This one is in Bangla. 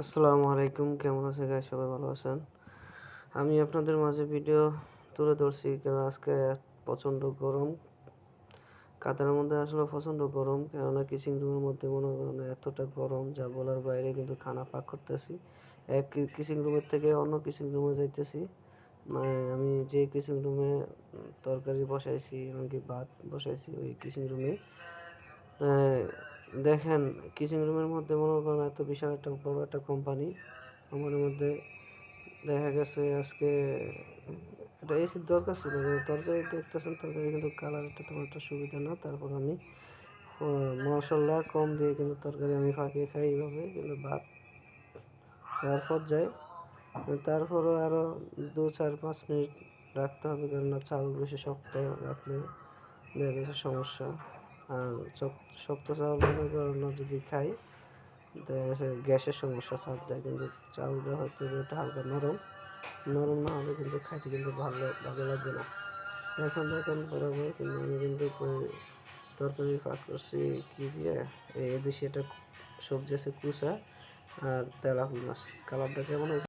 আসসালামু আলাইকুম, কেমন আছে গাই সবাই ভালো আছেন? আমি আপনাদের মাঝে ভিডিও তুলে ধরছি, কারণ আজকে প্রচণ্ড গরম। কাতারের মধ্যে আসলে প্রচণ্ড গরম, কেননা কিচিং রুমের মধ্যে মনে করেন এতটা গরম, যা বলার বাইরে কিন্তু খানা পাক করতেছি। এক কিচিং রুমের থেকে অন্য কিচিং রুমে যাইতেছি। মানে আমি যে কিচিং রুমে তরকারি বসাইছি, এমনকি ভাত বসাইছি, ওই কিচিং রুমে দেখেন কিচিং রুমের মধ্যে মনে করেন এত বিশাল একটা বড় একটা কোম্পানি আমার মধ্যে দেখা গেছে আজকে এটা এসির দরকার ছিল। তরকারি দেখতেছেন, তরকারি কিন্তু কালারটা তেমন একটা সুবিধা না। তারপর আমি মশলা কম দিয়ে কিন্তু তরকারি আমি ফাঁকিয়ে খাই এইভাবে, কিন্তু ভাত তারপর যাই। তারপরও আরও দু, চার, পাঁচ মিনিট রাখতে হবে, কেননা চাল বেশি শক্ত রাখলে দেখা গেছে সমস্যা। আর শক্ত চাউল মনে করেন যদি খাই গ্যাসের সমস্যা চাপ দেয়, কিন্তু চাউলটা হয়তো এটা হালকা নরম। নরম না হলে কিন্তু খাইতে কিন্তু ভালো ভালো লাগবে না। এখন দেখেন বরাবর কিন্তু আমি কিন্তু তরকারি পাক করছি কী দিয়ে, এই দেশি একটা সবজি আছে কুচা আর তেলাপি মাছ। কালারটা কেমন হয়েছে?